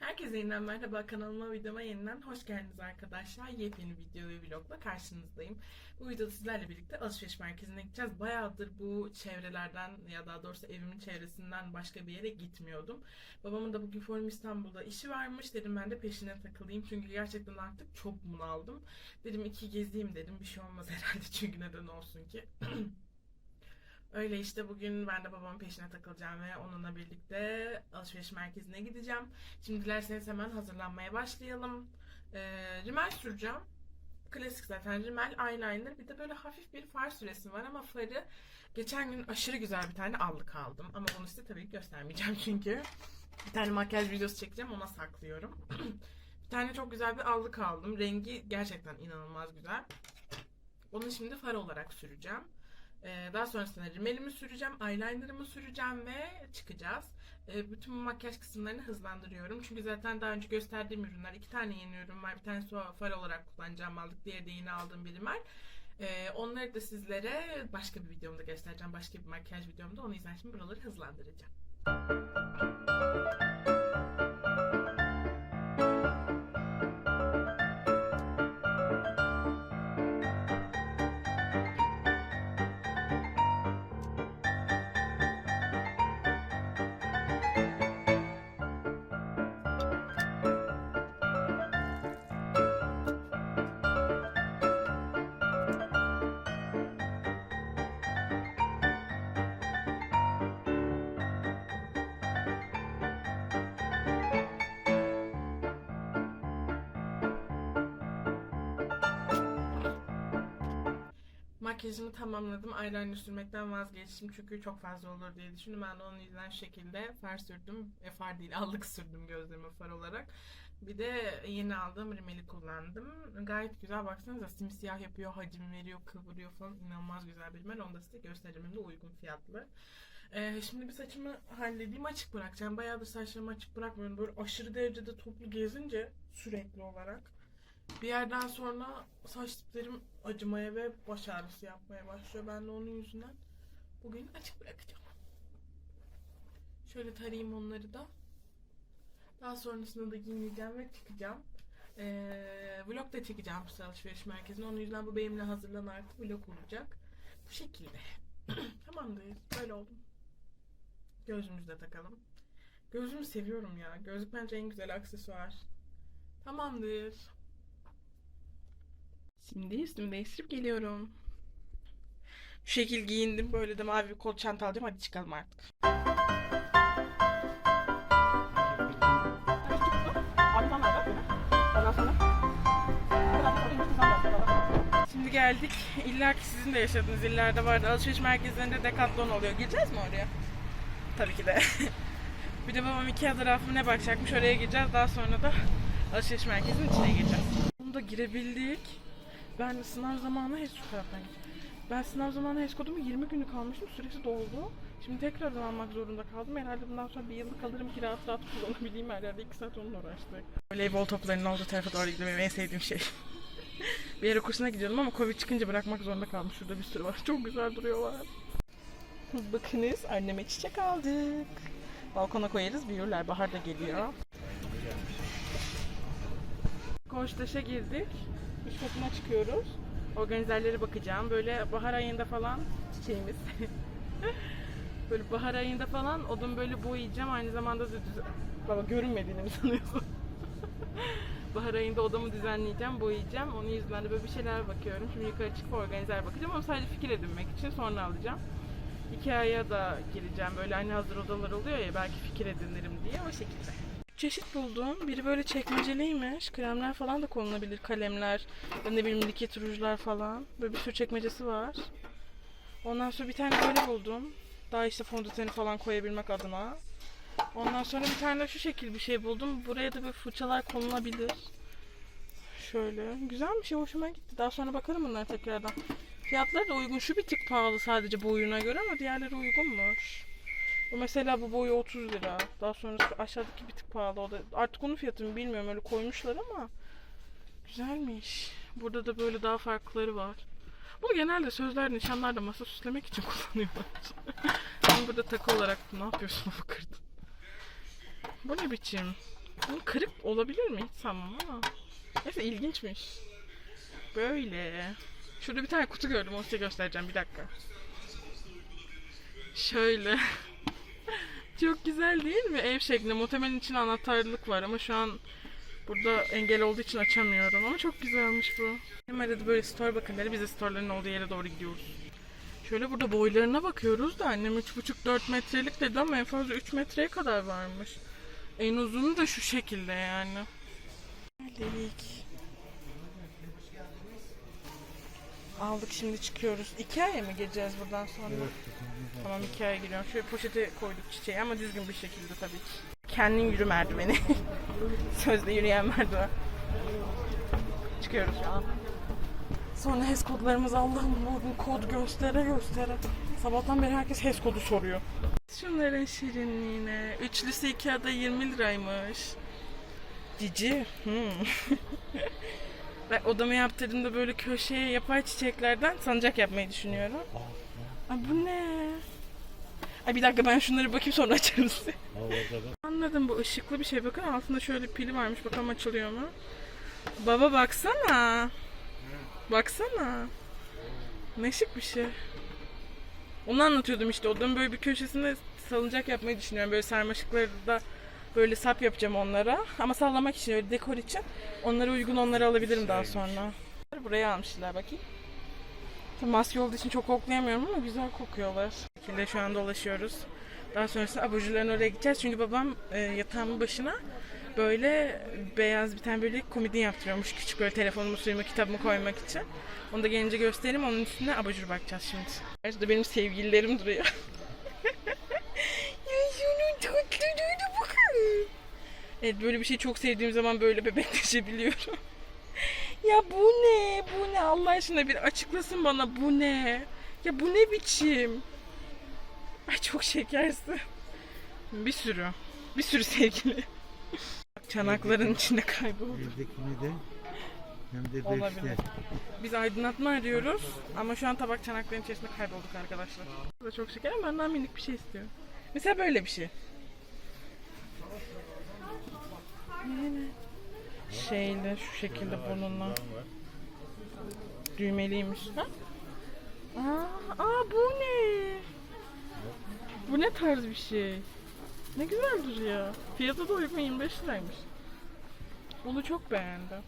Herkese yeniden merhaba kanalıma videoma yeniden hoş geldiniz arkadaşlar. Yepyeni video ve vlogla karşınızdayım. Bu videoda sizlerle birlikte alışveriş merkezine gideceğiz. Bayağıdır bu çevrelerden ya daha doğrusu evimin çevresinden başka bir yere gitmiyordum. Babamın da bugün Forum İstanbul'da işi varmış. Dedim ben de peşine takılayım. Çünkü gerçekten artık çok bunaldım. Dedim iki gezeyim dedim. Bir şey olmaz herhalde çünkü neden olsun ki. Öyle işte bugün ben de babamın peşine takılacağım ve onunla birlikte alışveriş merkezine gideceğim. Şimdi dilerseniz hemen hazırlanmaya başlayalım. Ee, rimel süreceğim. Klasik zaten rimel, eyeliner bir de böyle hafif bir far süresi var ama farı geçen gün aşırı güzel bir tane allık aldım. Ama bunu size tabii ki göstermeyeceğim çünkü bir tane makyaj videosu çekeceğim ona saklıyorum. bir tane çok güzel bir allık aldım. Rengi gerçekten inanılmaz güzel. Onu şimdi far olarak süreceğim. Ee, daha sonrasında rimelimi süreceğim, eyelinerımı süreceğim ve çıkacağız. Ee, bütün makyaj kısımlarını hızlandırıyorum. Çünkü zaten daha önce gösterdiğim ürünler, iki tane yeni ürün var. Bir tanesi o far olarak kullanacağım aldık, diğeri de yeni aldığım bir rimel. Ee, onları da sizlere başka bir videomda göstereceğim. Başka bir makyaj videomda. Onu yüzden şimdi buraları hızlandıracağım. Makyajımı tamamladım. Eyeliner sürmekten vazgeçtim çünkü çok fazla olur diye düşündüm. Ben de onun yüzden şekilde far sürdüm. E, far değil, allık sürdüm gözlerime far olarak. Bir de yeni aldığım rimeli kullandım. Gayet güzel. Baksanıza simsiyah yapıyor, hacim veriyor, kıvırıyor falan. İnanılmaz güzel bir rimel. Onu da size göstereceğim. Hem de uygun fiyatlı. Ee, şimdi bir saçımı halledeyim. Açık bırakacağım. Bayağıdır saçlarımı açık bırakmıyorum. Böyle aşırı derecede toplu gezince sürekli olarak. Bir yerden sonra saç diplerim acımaya ve baş ağrısı yapmaya başlıyor. Ben de onun yüzünden bugün açık bırakacağım. Şöyle tarayayım onları da. Daha sonrasında da giyineceğim ve çıkacağım. Ee, vlog da çekeceğim size alışveriş merkezine. Onun yüzden bu benimle hazırlanan artık vlog olacak. Bu şekilde. Tamamdır. Böyle oldum. Gözlüğümüzü de takalım. Gözlüğümü seviyorum ya. Gözlük bence en güzel aksesuar. Tamamdır. Şimdi üstümü değiştirip geliyorum. Şu şekil giyindim. Böyle de mavi kol çanta alacağım. Hadi çıkalım artık. Şimdi geldik. İlla ki sizin de yaşadığınız illerde vardı. Alışveriş merkezlerinde Decathlon oluyor. Gireceğiz mi oraya? Tabii ki de. bir de babam iki adı rafı ne bakacakmış. Oraya gireceğiz. Daha sonra da alışveriş merkezinin içine gireceğiz. Bunu da girebildik. Ben sınav zamanı HES şu taraftan git. Ben sınav zamanı HES kodumu 20 günlük almıştım. Süresi doldu. Şimdi tekrardan almak zorunda kaldım. Herhalde bundan sonra bir yıllık alırım ki rahat rahat kullanabileyim her yerde. 2 saat onunla uğraştık. Voleybol toplarının olduğu tarafa doğru gitmeyi en sevdiğim şey. bir yere kursuna gidiyordum ama Covid çıkınca bırakmak zorunda kalmış. Şurada bir sürü var. Çok güzel duruyorlar. Bakınız anneme çiçek aldık. Balkona koyarız büyürler. Bahar da geliyor. Koçtaş'a girdik. Üst katına çıkıyoruz. Organizerlere bakacağım. Böyle bahar ayında falan çiçeğimiz. böyle bahar ayında falan odun böyle boyayacağım. Aynı zamanda da düz... Baba görünmediğini mi sanıyorsun? bahar ayında odamı düzenleyeceğim, boyayacağım. Onun yüzünden de böyle bir şeyler bakıyorum. Şimdi yukarı çıkıp organizer bakacağım ama sadece fikir edinmek için sonra alacağım. Ikea'ya da gireceğim. Böyle hani hazır odalar oluyor ya belki fikir edinirim diye o şekilde çeşit buldum. Biri böyle çekmeceliymiş. Kremler falan da konulabilir. Kalemler, ne bileyim likit rujlar falan. Böyle bir sürü çekmecesi var. Ondan sonra bir tane böyle buldum. Daha işte fondöteni falan koyabilmek adına. Ondan sonra bir tane de şu şekil bir şey buldum. Buraya da böyle fırçalar konulabilir. Şöyle. Güzel bir şey. Hoşuma gitti. Daha sonra bakarım bunlara tekrardan. Fiyatları da uygun. Şu bir tık pahalı sadece boyuna göre ama diğerleri uygunmuş. Bu mesela bu boyu 30 lira. Daha sonrası aşağıdaki bir tık pahalı. O da artık onun fiyatını bilmiyorum öyle koymuşlar ama güzelmiş. Burada da böyle daha farklıları var. Bunu genelde sözler, nişanlarda masa süslemek için kullanıyorlar. ben burada takı olarak ne yapıyorsun bu kırdın? Bu ne biçim? Bu kırık olabilir mi? Hiç sanmam ama. Neyse ilginçmiş. Böyle. Şurada bir tane kutu gördüm. Onu size göstereceğim. Bir dakika. Şöyle. Çok güzel değil mi? Ev şeklinde. Muhtemelen içine anahtarlık var ama şu an burada engel olduğu için açamıyorum. Ama çok güzelmiş bu. Hem arada böyle store dedi. Biz de storeların olduğu yere doğru gidiyoruz. Şöyle burada boylarına bakıyoruz da annem 3,5-4 metrelik dedi ama en fazla 3 metreye kadar varmış. En uzunu da şu şekilde yani. Geldik. Aldık şimdi çıkıyoruz. Ikea'ya mı gireceğiz buradan sonra? Tamam Ikea'ya giriyorum. Şöyle poşete koyduk çiçeği ama düzgün bir şekilde tabii ki. Kendin yürü merdiveni. Sözde yürüyen merdiven. Çıkıyoruz şu an. Sonra HES kodlarımızı Allah'ım bu kod göstere göstere. Sabahtan beri herkes HES kodu soruyor. Şunların şirinliğine. Üçlüsü Ikea'da 20 liraymış. Cici. Hmm. ben odamı yaptırdığımda böyle köşeye yapay çiçeklerden sancak yapmayı düşünüyorum. Ay bu ne? Ay bir dakika ben şunları bakayım sonra açarız. Anladım bu ışıklı bir şey. Bakın altında şöyle pili varmış. Bakalım açılıyor mu? Baba baksana. Baksana. Ne şık bir şey. Onu anlatıyordum işte. Odanın böyle bir köşesinde salıncak yapmayı düşünüyorum. Böyle sarmaşıkları da böyle sap yapacağım onlara. Ama sallamak için, öyle dekor için. Onlara uygun onları alabilirim daha sonra. Buraya almışlar bakayım. Tabii maske olduğu için çok koklayamıyorum ama güzel kokuyorlar. Bu şekilde şu an dolaşıyoruz. Daha sonrasında abajurların oraya gideceğiz. Çünkü babam e, yatağımın başına böyle beyaz bir tane böyle komodin yaptırıyormuş. Küçük böyle telefonumu, suyumu, kitabımı koymak için. Onu da gelince göstereyim. Onun üstüne abajur bakacağız şimdi. Şurada benim sevgililerim duruyor. ya şunun tatlılığına bakın. Evet böyle bir şey çok sevdiğim zaman böyle bebekleşebiliyorum. ya bu ne? Bu ne? Allah aşkına bir açıklasın bana bu ne? Ya bu ne biçim? Ay çok şekersin. Bir sürü. Bir sürü sevgili. Çanakların içinde kayboldu. Evdekini de hem de Olabilir. beşte. Biz aydınlatma arıyoruz ama şu an tabak çanakların içerisinde kaybolduk arkadaşlar. Bu da çok şeker ama benden minik bir şey istiyor. Mesela böyle bir şey. Yine şeyle şu şekilde burnunla. Düğmeliymiş. Ha? Aa, aa bu ne? Bu ne tarz bir şey? Ne güzel duruyor. Fiyatı da uygun 25 liraymış. Bunu çok beğendim.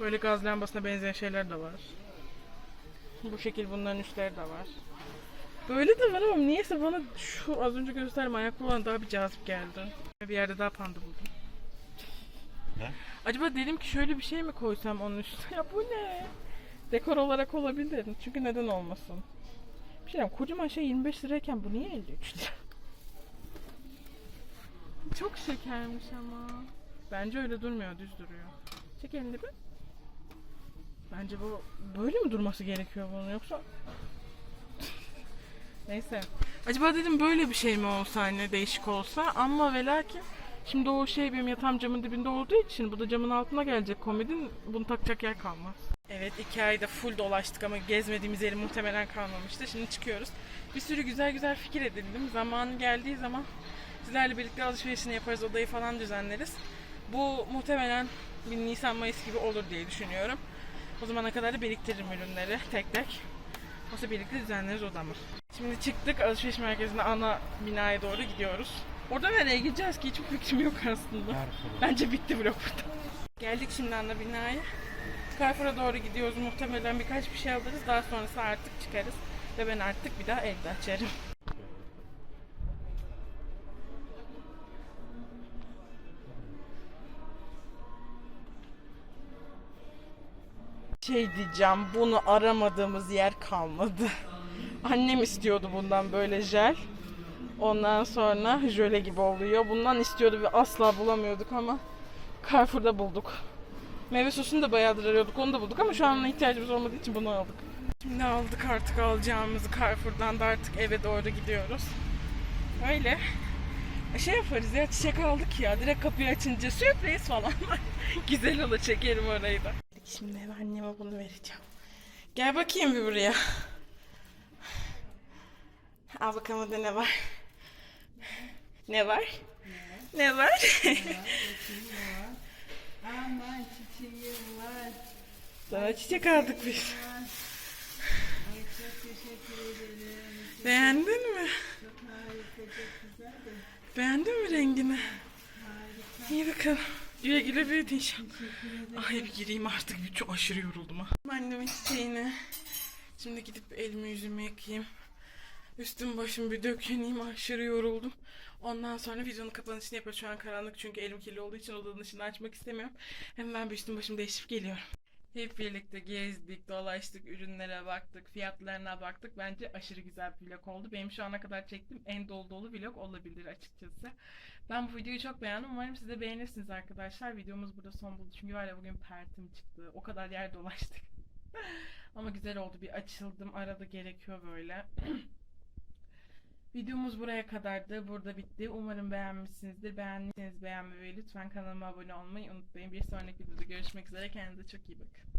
Böyle gaz lambasına benzeyen şeyler de var. Bu şekil bunların üstleri de var. Böyle de var ama niyeyse bana şu az önce gösterdiğim ayaklı olan daha bir cazip geldi. Bir yerde daha panda buldum. Ne? Acaba dedim ki şöyle bir şey mi koysam onun üstüne? Ya bu ne? Dekor olarak olabilir. Çünkü neden olmasın? Bir şey diyeyim, kocaman şey 25 lirayken bu niye 53 lira? Çok şekermiş ama. Bence öyle durmuyor, düz duruyor. Çek elini bir. Bence bu böyle mi durması gerekiyor bunun yoksa? Neyse. Acaba dedim böyle bir şey mi olsa hani değişik olsa ama ve lakin şimdi o şey benim yatağım camın dibinde olduğu için bu da camın altına gelecek komedin bunu takacak yer kalmaz. Evet iki ayda full dolaştık ama gezmediğimiz yeri muhtemelen kalmamıştı. Şimdi çıkıyoruz. Bir sürü güzel güzel fikir edindim. Zaman geldiği zaman sizlerle birlikte alışverişini yaparız, odayı falan düzenleriz. Bu muhtemelen bir Nisan Mayıs gibi olur diye düşünüyorum. O zamana kadar da biriktiririm ürünleri tek tek. Olsa birlikte düzenleriz odamı. Şimdi çıktık alışveriş merkezine ana binaya doğru gidiyoruz. Orada nereye gideceğiz ki hiçbir fikrim yok aslında. Bence bitti vlog burada. Geldik şimdi ana binaya. Carrefour'a doğru gidiyoruz. Muhtemelen birkaç bir şey alırız. Daha sonrası artık çıkarız. Ve ben artık bir daha evde açarım. Şey diyeceğim, bunu aramadığımız yer kalmadı. Annem istiyordu bundan böyle jel. Ondan sonra jöle gibi oluyor. Bundan istiyordu ve asla bulamıyorduk ama Carrefour'da bulduk. Meyve sosunu da bayağıdır arıyorduk. Onu da bulduk ama şu an ihtiyacımız olmadığı için bunu aldık. Şimdi aldık artık alacağımızı Carrefour'dan da artık eve doğru gidiyoruz. Öyle. E Şey yaparız ya çiçek aldık ya direkt kapıyı açınca sürpriz falan. Güzel olur çekerim orayı da. Şimdi anneme bunu vereceğim. Gel bakayım bir buraya. Al bakalım burada ne var. Ne var? Ne var? Çiçeğim var. Aman çiçeğim var. Sana çiçek aldık biz. Var. Ay çok teşekkür ederim. Beğendin mi? Çok harika, çok güzel de Beğendin mi rengini? harika. İyi bakalım. Güle güle büyüt inşallah. Ay bir gireyim artık. Çok aşırı yoruldum ha. Annemin çiçeğini. Şimdi gidip elimi yüzümü yıkayayım. Üstüm başım bir döküneyim. Aşırı yoruldum. Ondan sonra videonun kapanışını yapıyorum. Şu an karanlık çünkü elim kirli olduğu için odanın ışığını açmak istemiyorum. Hemen bir üstüm başımı değiştirip geliyorum. Hep birlikte gezdik, dolaştık, ürünlere baktık, fiyatlarına baktık. Bence aşırı güzel bir vlog oldu. Benim şu ana kadar çektiğim en dolu dolu vlog olabilir açıkçası. Ben bu videoyu çok beğendim. Umarım siz de beğenirsiniz arkadaşlar. Videomuz burada son buldu. Çünkü var ya bugün pertim çıktı. O kadar yer dolaştık. Ama güzel oldu. Bir açıldım. Arada gerekiyor böyle. Videomuz buraya kadardı. Burada bitti. Umarım beğenmişsinizdir. Beğendiyseniz beğenmeyi lütfen kanalıma abone olmayı unutmayın. Bir sonraki videoda görüşmek üzere. Kendinize çok iyi bakın.